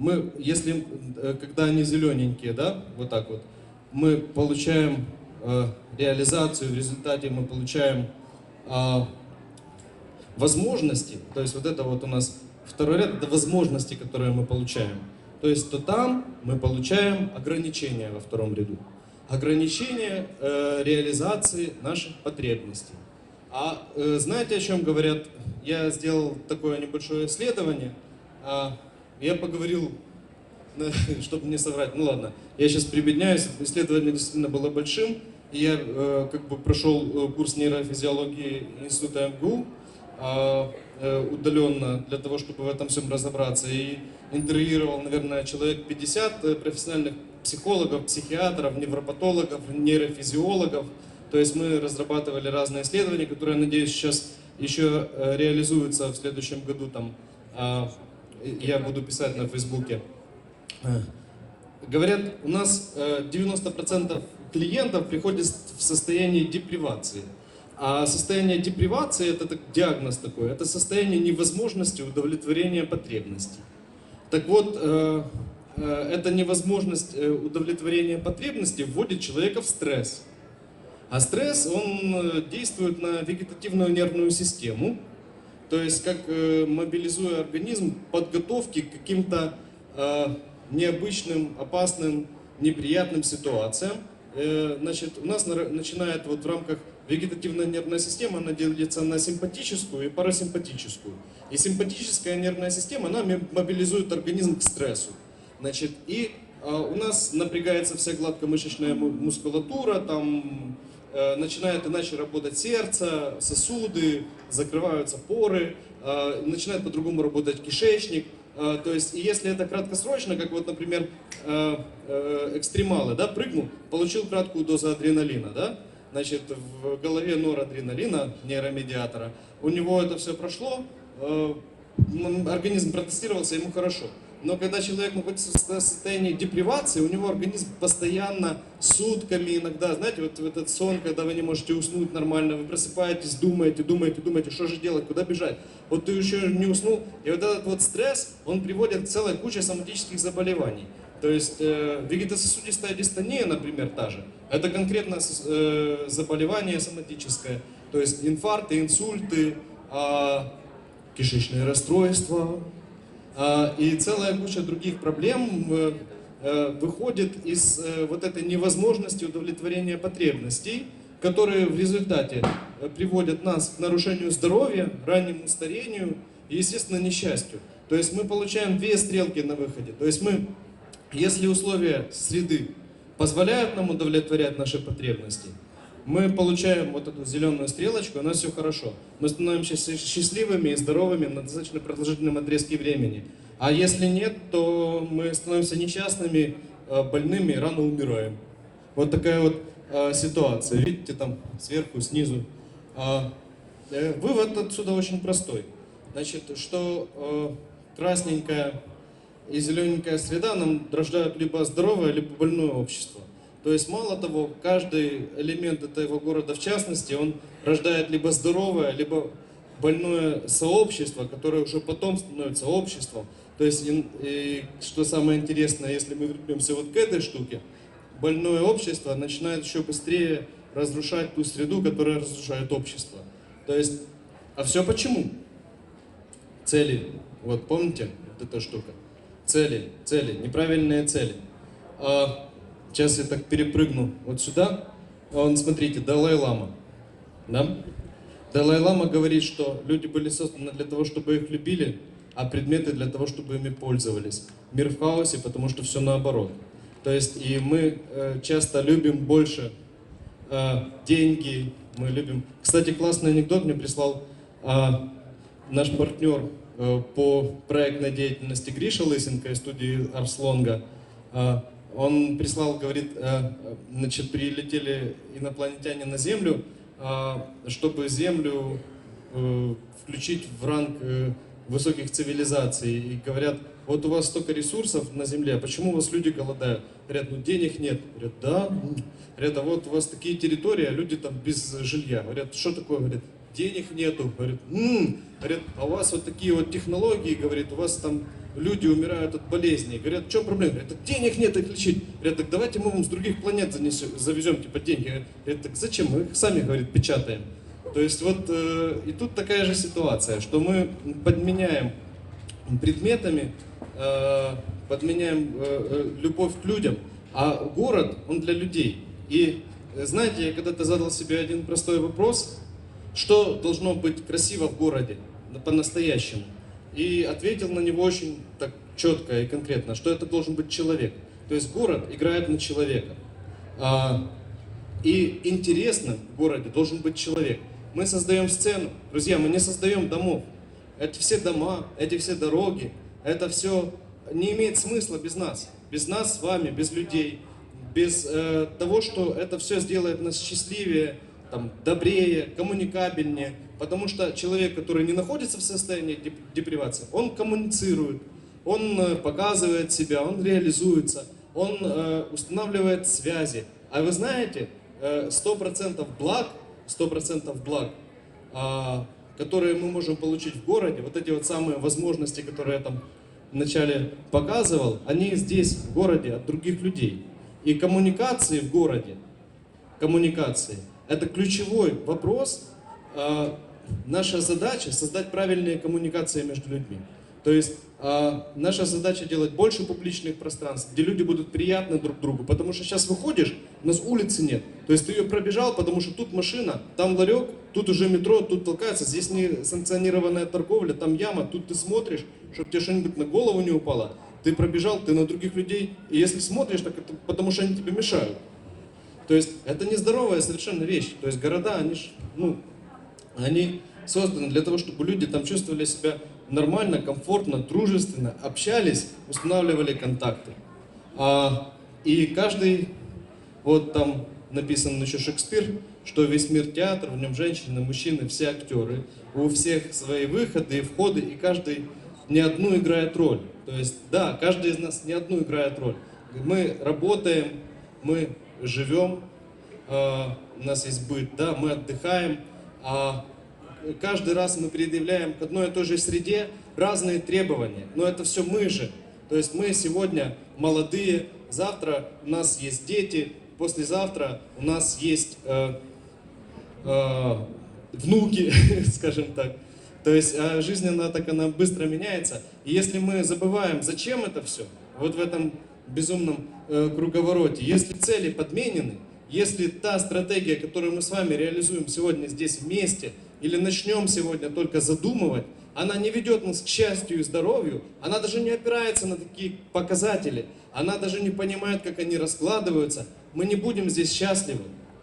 мы, если, э, когда они зелененькие, да, вот так вот, мы получаем э, реализацию, в результате мы получаем э, возможности, то есть вот это вот у нас второй ряд, это возможности, которые мы получаем. То есть то там мы получаем ограничения во втором ряду. Ограничения э, реализации наших потребностей. А э, знаете, о чем говорят? Я сделал такое небольшое исследование. А, я поговорил, чтобы не соврать, ну ладно, я сейчас прибедняюсь, исследование действительно было большим. И я э, как бы прошел э, курс нейрофизиологии Института МГУ а, э, удаленно для того, чтобы в этом всем разобраться. И интервьюировал, наверное, человек 50 э, профессиональных психологов, психиатров, невропатологов, нейрофизиологов. То есть мы разрабатывали разные исследования, которые, надеюсь, сейчас еще реализуются в следующем году. Там, а, я буду писать на Фейсбуке. Э, Говорят, у нас э, 90% клиентов приходят в состоянии депривации. А состояние депривации это диагноз такой, это состояние невозможности удовлетворения потребностей. Так вот, э, э, эта невозможность э, удовлетворения потребностей вводит человека в стресс. А стресс, он э, действует на вегетативную нервную систему, то есть как э, мобилизуя организм подготовки к каким-то э, необычным, опасным, неприятным ситуациям. Э, Значит, у нас на- начинает вот в рамках вегетативная нервная система, она делится на симпатическую и парасимпатическую. И симпатическая нервная система, она мобилизует организм к стрессу. Значит, и а, у нас напрягается вся гладкомышечная му- мускулатура, там э, начинает иначе работать сердце, сосуды, закрываются поры, э, начинает по-другому работать кишечник. Э, то есть, и если это краткосрочно, как вот, например, э, э, экстремалы, да, прыгнул, получил краткую дозу адреналина, да, значит, в голове норадреналина, нейромедиатора, у него это все прошло, э, организм протестировался, ему хорошо. Но когда человек находится в со- состоянии депривации, у него организм постоянно сутками иногда, знаете, вот в этот сон, когда вы не можете уснуть нормально, вы просыпаетесь, думаете, думаете, думаете, что же делать, куда бежать. Вот ты еще не уснул, и вот этот вот стресс, он приводит к целой куче соматических заболеваний. То есть э, вегетососудистая дистония, например, та же, это конкретно э, заболевание соматическое. То есть инфаркты, инсульты, а, кишечные расстройства, И целая куча других проблем э, э, выходит из э, вот этой невозможности удовлетворения потребностей, которые в результате приводят нас к нарушению здоровья, раннему старению и, естественно, несчастью. То есть мы получаем две стрелки на выходе. То есть мы, если условия среды позволяют нам удовлетворять наши потребности, мы получаем вот эту зеленую стрелочку, у нас все хорошо. Мы становимся счаст- счастливыми и здоровыми на достаточно продолжительном отрезке времени. А если нет, то мы становимся несчастными, э, больными и рано умираем. Вот такая вот э, ситуация. Видите, там сверху, снизу. А, э, Вывод отсюда очень простой. Значит, что красненькая и зелененькая среда нам рождают либо здоровое, либо больное общество. То есть, мало того, каждый элемент этого города, в частности, он рождает либо здоровое, либо больное сообщество, которое уже потом становится обществом. То есть, и, и что самое интересное, если мы вернемся вот к этой штуке, больное общество начинает еще быстрее разрушать ту среду, которая разрушает общество. То есть, а все почему? Цели. Вот помните вот эта штука? Цели, цели, неправильные цели. А, сейчас я так перепрыгну вот сюда. Вон, смотрите, Далай-Лама. Да? Далай-Лама говорит, что люди были созданы для того, чтобы их любили, а предметы для того, чтобы ими пользовались. Мир в хаосе, потому что все наоборот. То есть и мы э, часто любим больше э, деньги, мы любим... Кстати, классный анекдот мне прислал а, наш партнер э, по проектной деятельности Гриша Лысенко из студии Арслонга. А, Он прислал, говорит, э, значит, прилетели инопланетяне на Землю, а, чтобы Землю э, включить в ранг э, высоких цивилизаций. И говорят, вот у вас столько ресурсов на Земле, а почему у вас люди голодают? Говорят, ну денег нет. Говорят, да. Говорят, а вот у вас такие территории, а люди там без жилья. Говорят, что такое? Говорят, денег нету. Говорят, «М». Говорят, а у вас вот такие вот технологии, говорит, у вас там люди умирают от болезней. Говорят, в чем проблема? Так денег нет их лечить. Говорят, так давайте мы вам с других планет занесем, завезем типа деньги. Говорят, так зачем? Мы их сами, говорит, печатаем. То есть вот э, и тут такая же ситуация, что мы подменяем предметами, э, подменяем э, э, любовь к людям, а город, он для людей. И э, знаете, я когда-то задал себе один простой вопрос, что должно быть красиво в городе по-настоящему. И ответил на него очень так четко и конкретно, что это должен быть человек. То есть город играет на человека. А, и интересным в городе должен быть человек. Мы создаем сцену. Друзья, мы не создаем домов. Это все дома, эти все дороги, это все не имеет смысла без нас. Без нас с вами, без людей, без э, того, что это все сделает нас счастливее, там, добрее, коммуникабельнее. Потому что человек, который не находится в состоянии деп- депривации, он коммуницирует, он э, показывает себя, он реализуется, он э, устанавливает связи. А вы знаете, э, 100% благ, 100% благ, а, которые мы можем получить в городе, вот эти вот самые возможности, которые я там вначале показывал, они здесь, в городе, от других людей. И коммуникации в городе, коммуникации, это ключевой вопрос. А, Наша задача создать правильные коммуникации между людьми. То есть а, наша задача делать больше публичных пространств, где люди будут приятны друг другу. Потому что сейчас выходишь, у нас улицы нет. То есть ты ее пробежал, потому что тут машина, там ларек, тут уже метро, тут толкается, здесь не санкционированная торговля, там яма, тут ты смотришь, чтобы тебе что-нибудь на голову не упало. Ты пробежал, ты на других людей, и если смотришь, так это потому что они тебе мешают. То есть это нездоровая совершенно вещь. То есть города, они ж, ну, они созданы для того, чтобы люди там чувствовали себя нормально, комфортно, дружественно, общались, устанавливали контакты. А, и каждый, вот там написан еще Шекспир, что весь мир театр, в нем женщины, мужчины, все актеры. У всех свои выходы и входы, и каждый не одну играет роль. То есть, да, каждый из нас не одну играет роль. Мы работаем, мы живем, а, у нас есть быт, да, мы отдыхаем, каждый раз мы предъявляем к одной и той же среде разные требования. Но это все мы же. То есть мы сегодня молодые, завтра у нас есть дети, послезавтра у нас есть э, э, внуки, скажем так. То есть а жизнь, она так, она быстро меняется. И если мы забываем, зачем это все, вот в этом безумном э, круговороте, если цели подменены, если та стратегия, которую мы с вами реализуем сегодня здесь вместе, или начнем сегодня только задумывать, она не ведет нас к счастью и здоровью, она даже не опирается на такие показатели, она даже не понимает, как они раскладываются, мы не будем здесь счастливы.